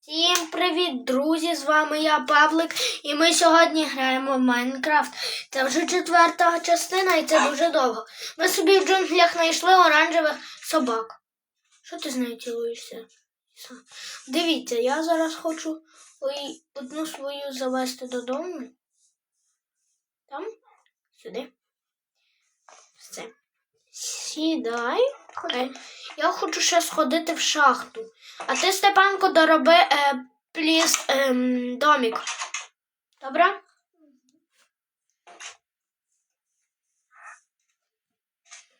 Всім привіт, друзі! З вами я Павлик, і ми сьогодні граємо в Майнкрафт. Це вже четверта частина, і це дуже довго. Ми собі в джунглях знайшли оранжевих собак. Що ти з нею цілуєшся? Дивіться, я зараз хочу одну свою завести додому. Там, сюди. Все. Сідай. Е, Я хочу ще сходити в шахту. А ти, Степанко, дороби е, пліс ем, домик. Добре?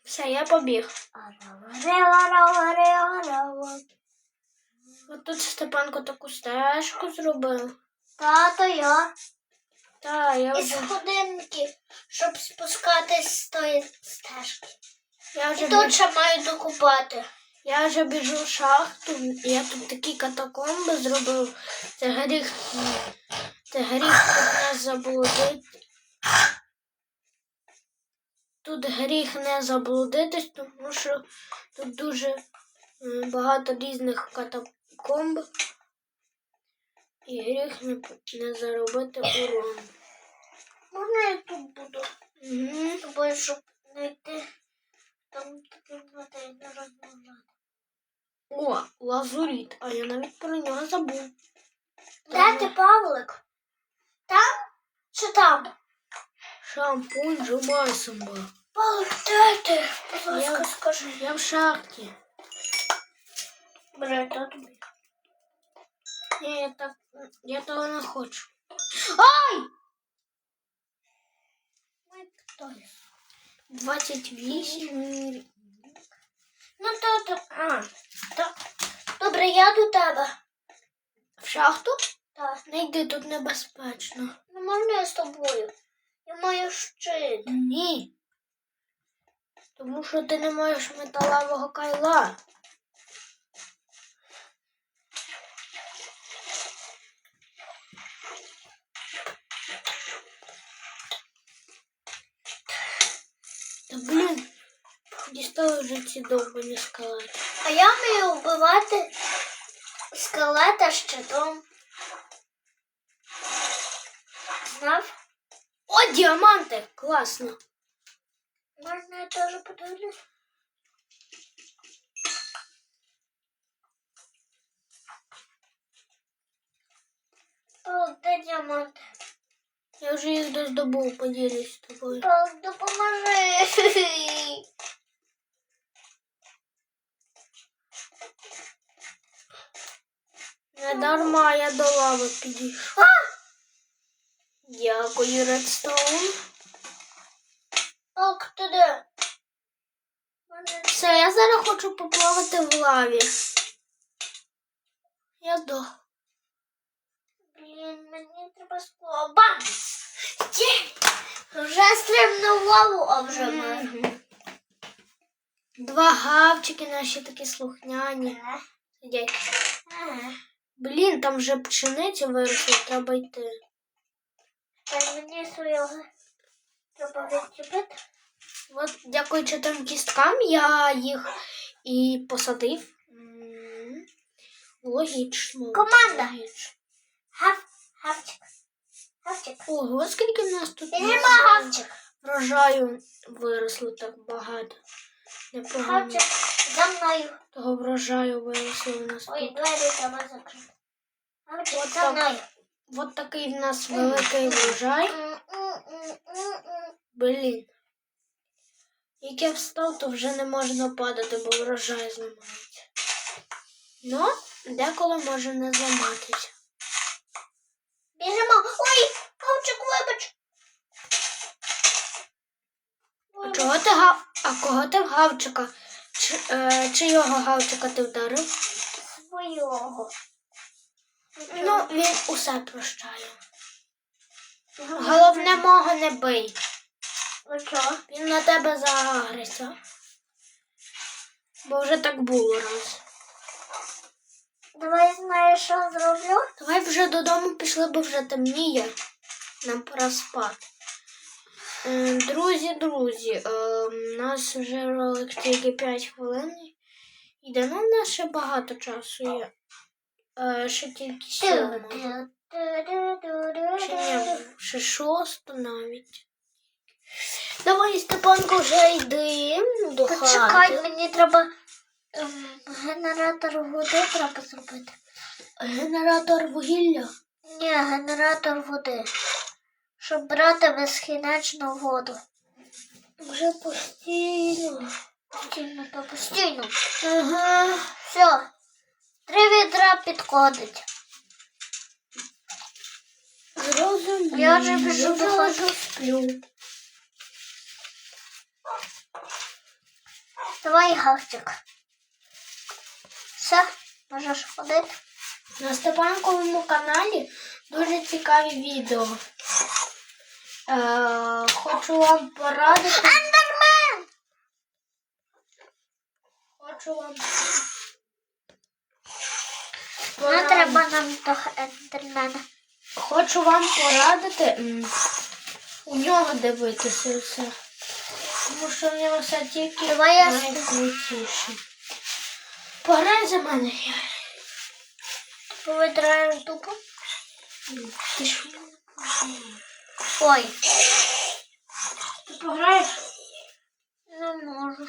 Все, я побіг. От тут Степанко таку стежку зробив. Тато я. Та, я Із вже, годинки, щоб спускатись з тої стежки. Я вже, І тут ще маю докупати. я вже біжу в шахту. Я тут такі катакомби зробив. Це гріх. Це гріх тут не заблудити. Тут гріх не заблудитись, тому що тут дуже багато різних катакомб. І гріх не, не заробити урон. Можна я тут буду Угу. тобою, щоб знайти там О, лазуріт, а я навіть про нього забув. Де ти, Павлик? Там чи там? Шампунь Джумайсамба. Павлик, де ти? Будь ласка, Я- скажи. Я в шахті. Бери, то тобі. Ні, я так. Я того не хочу. Ой, хто я? 28. Ну, то, то, а, то. Добре, я до тебе. В шахту? Так. Не йди, тут небезпечно. Ну, можна я з тобою? Я маю щит. Ні. Тому що ти не маєш металевого кайла. Та блін, дістали вже ці довбані скелети. А я вмію вбивати скелета щитом. Знав? О, діаманти! Класно! Можна я теж подивлюсь? Де діаманти? Я вже їх доздобув, поділюсь з тобою. Павлик, допоможи. Не дарма я до лави підійшов. Дякую, Редстоун. Павлик, ти де? Все, я зараз хочу поплавати в лаві. Я здох. Блін, мені треба скло. Бам! Є! Вже стрибнув в лаву, а вже ми. Два гавчики наші такі слухняні. Сидять. Ага. Блін, там вже пшениця виросла, треба йти. Та мені свого треба відчепити. От, дякуючи тим кісткам, я їх і посадив. М, Логічно. Команда. Логічно. Гав, гавчик. Гавчик. Ого, скільки в нас тут врожаю- гавчик. врожаю виросло так багато. Непогано. Гавчик за мною. Того врожаю виросло у нас Ой, двері треба закрити. От так. От такий в нас великий врожай. Блін. Як я встав, то вже не можна падати, бо врожай зламається. Ну, деколи може не зламатися. Біжимо. Ой, гавчик, вибач. А чого ти гав... А кого ти в гавчика? Чи, е, чийого гавчика ти вдарив? Свого. Ну, він усе прощає. Головне мого не бий. Ну чого? Він на тебе заагриться. Бо вже так було раз. Давай знаєш, що зроблю? Давай вже додому пішли, бо вже темніє. Нам пора спати. Е, Друзі, друзі, е, у нас вже ролик тільки 5 хвилин. Йде, ну в нас ще багато часу є. Е, ще тільки сьома. Чи ні, ще шосту навіть. Давай, Степанко, вже йди до Почекай, мені треба ем, генератор води треба зробити. Генератор вугілля. Ні, генератор води. Щоб брати безкінечну воду. Вже постійно. Постійно то постійно. Ага. Все. Три відра підходить. Зрозуміло. Я вже біжу до сплю. Давай гавчик. Все, можеш ходити. На Степанковому каналі дуже цікаві відео. Е, хочу вам порадити. Ендермен! Хочу вам Не треба нам того ендермена. Хочу вам порадити у нього дивитися все. Тому що в нього все тільки найкрутіше. Пограй за мене. Повитраю тупо. Ой, Ти пограєш? не можу.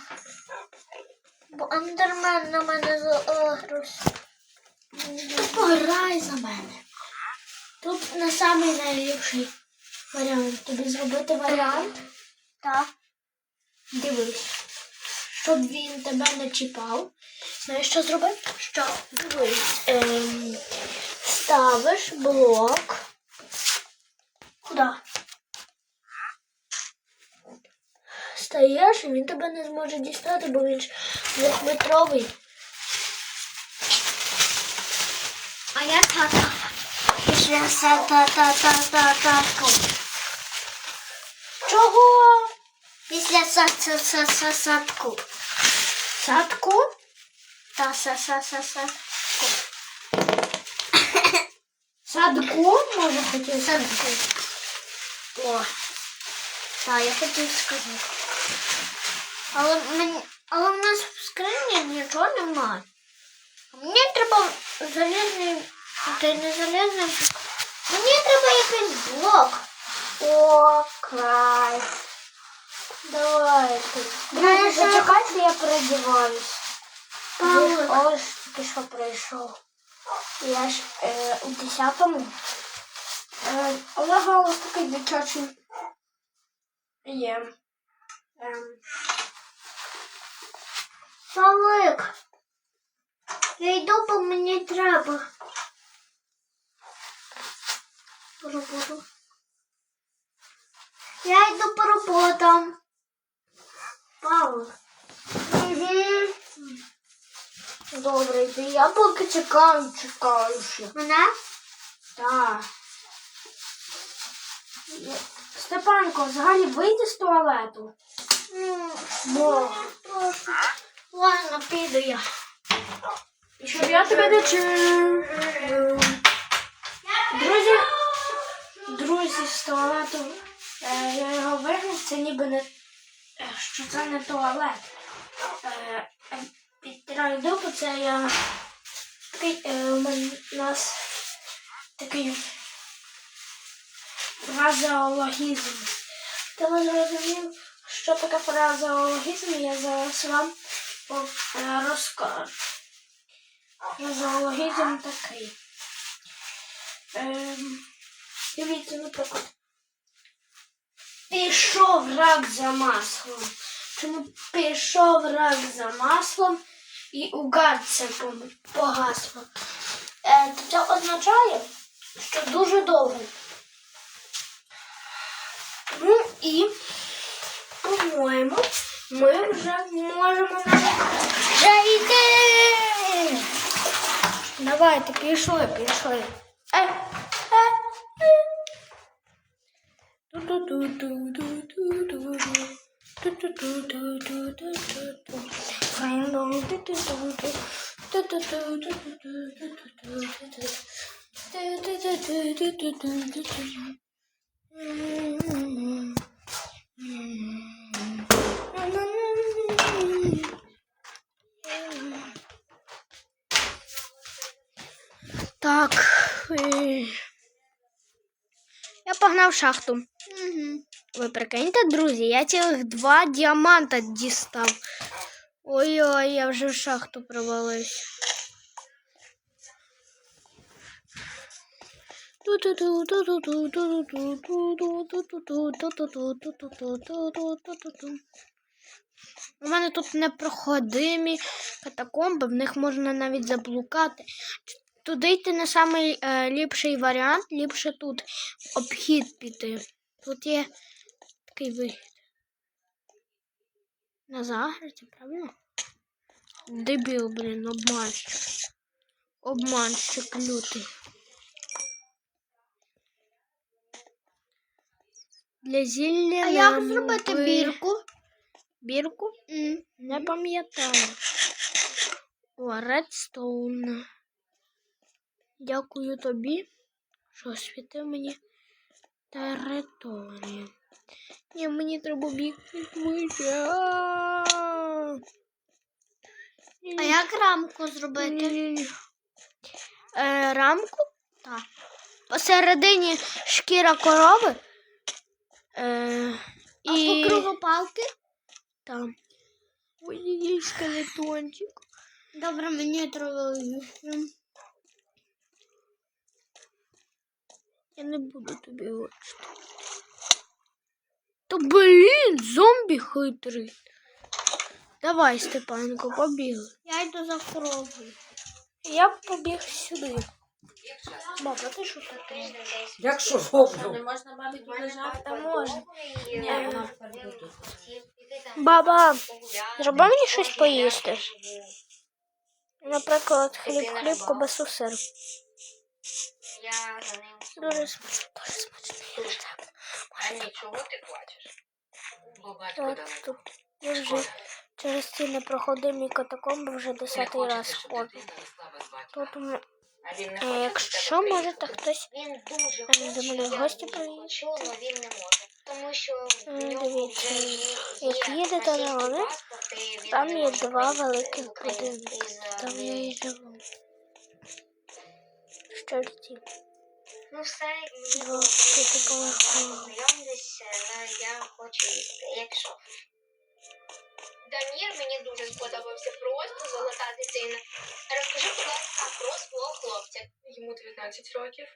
Бо ендермен на мене загрузся. Пограй за мене. Тут не самий найліпший варіант. Тобі зробити варіант. Так. Дивись. Щоб він тебе не чіпав. Знаєш, що зробити? Що? Дивись. Ем, ставиш блок. Куди? Стаєш, і він тебе не зможе дістати, бо він ж двохметровий. А я тата. Після все та-та-та-та-та. Чого? Після са-са-са-са садку. Садку? Та са-са-са-са. Садку, може хотів Садку. О. Так, я хотів сказати. Але, мені, але в нас в скрині нічого немає. Мені треба залізний. Ти не залізний. Мені треба якийсь блок. О. Давайте. Знаєш, зачекайте, я передіваюсь. Павлик. Ось тільки що прийшов. Я ж е, у 10-му. Е, Олега ось такий дитячий є. Ем, Павлик. Я йду, бо мені треба. По роботу. Я йду по роботам. Павлик. Угу. Добре, йди. Я поки чекаю, чекаю ще. Мене? Так. Степанко, взагалі вийди з туалету. Ну, Бо. Ладно, піду я. І щоб я тебе не чув. Друзі, друзі, з туалету. Е, я його вигнав, це ніби не. е, Що це не туалет. Е, е, Підтираю дупу, це я. Такий, е, у нас такий фразеологізм. Ти ви зрозумів, що таке фразеологізм, я зараз вам е, розкажу. Фразеологізм такий. Ем, дивіться, наприклад. Пішов рак за маслом. Чому пішов рак за маслом і угад це погасло. Це означає, що дуже довго. Ну і, по-моєму, ми вже можемо навіть вже йти. Давайте, пішли, пішли. Е. Ту-ту-ту-ту-ту-ту-ту-ту. Я погнав шахту. Угу. Ви прикиньте, друзі, я цілих два діаманта дістав. Ой-ой, я вже в шахту провалився. У мене тут непроходимі катакомби, в них можна навіть заблукати. Туди йти не е, ліпший варіант, ліпше тут обхід піти. Тут є такий вихід. На загороді, правильно? Дебіл, блін, обманщик. Обманщик лютий. Для зілля. А як зробити би- бірку? Бірку? Не пам'ятаю. О, редстоун. Дякую тобі, що освітив мені територію. Ні, мені треба бігти швидше. А. Як рамку зробити? Е, рамку? Так. Посередині шкіра корови. Е, А і по кругу палки? там. Ой, є скелетончик. Добре, мені треба. Я не буду тобі вичити. Та блін, зомбі хитрий. Давай, Степанко, побігли. Я йду за коровою. Я побіг сюди. Баба, ти що тут робиш? Якщо роблю. Не можна мамі тут лежати? Та можна. Ні, вона тут. Баба, зроби мені щось поїсти. Наприклад, хліб, хліб, кобасу, сир. Дуже смачно, дуже смачно. Нічого ти плачеш? Бо батько тут я вже через ці непроходимі катакомби вже десятий раз ходжу. Тут у мене, А якщо можете хтось до мене в гості може. Тому що Е, нього дивіться, як їдете на вони, там є два великих будинки. Там я і живу. Що ж ці? Ну все, Два п'ятиповерхові. але я хочу їсти, якщо. Дамір мені дуже сподобався, просто золота дитина. Розкажи, будь ласка, про свого хлопця. Йому 19 років.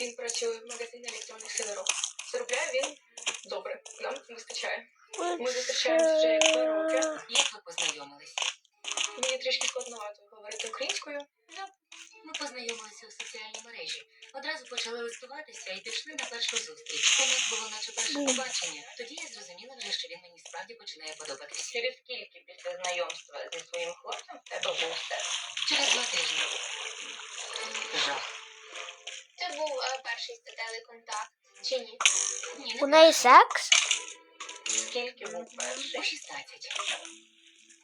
Він працює в магазині електронних сигарок. Заробляє він добре. Нам вистачає. Ми зустрічаємося вже як два роки. Як ви познайомились? Мені трішки складновато говорити українською. Ми познайомилися у соціальній мережі. Одразу почали листуватися і пішли на першу зустріч. У нас було наче перше побачення. Тоді я зрозуміла вже, що він мені справді починає подобатись. Через скільки після знайомства зі своїм хлопцем в тебе був секс? Через два тижні. Жах. Це був е, перший статевий контакт. Чи ні? Ні, У не неї секс? Скільки був перший? 16.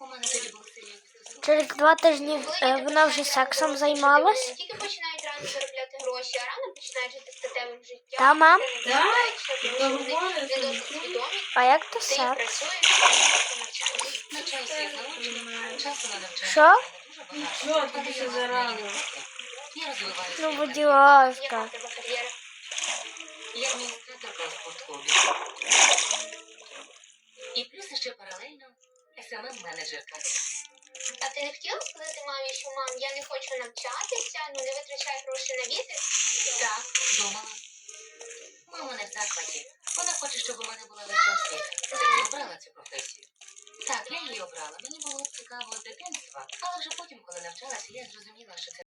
У мене тоді були серйозні стосунки. Через два тижні е, вона вже сексом займалась? Тільки починають рано заробляти гроші, а рано починають жити статевим життям. Та, мам? Не що вони не свідомі, А як то ти секс? працюєш, ти часу. Що? дуже багато. Ще зарано? Я розвиваюся. Ну, будь Яка ласка. в тебе кар'єра? Адміністраторка. І плюс ще паралельно СММ-менеджерка. А ти не хотіла сказати мамі, що мам, я не хочу навчатися, ну не витрачай гроші на вітер? Так, думала. Мама не в захваті. Вона хоче, щоб у мене була вища освіта. Я обрала цю професію. Так, я її обрала. Мені було цікаво з дитинства, але вже потім, коли навчалася, я зрозуміла, що це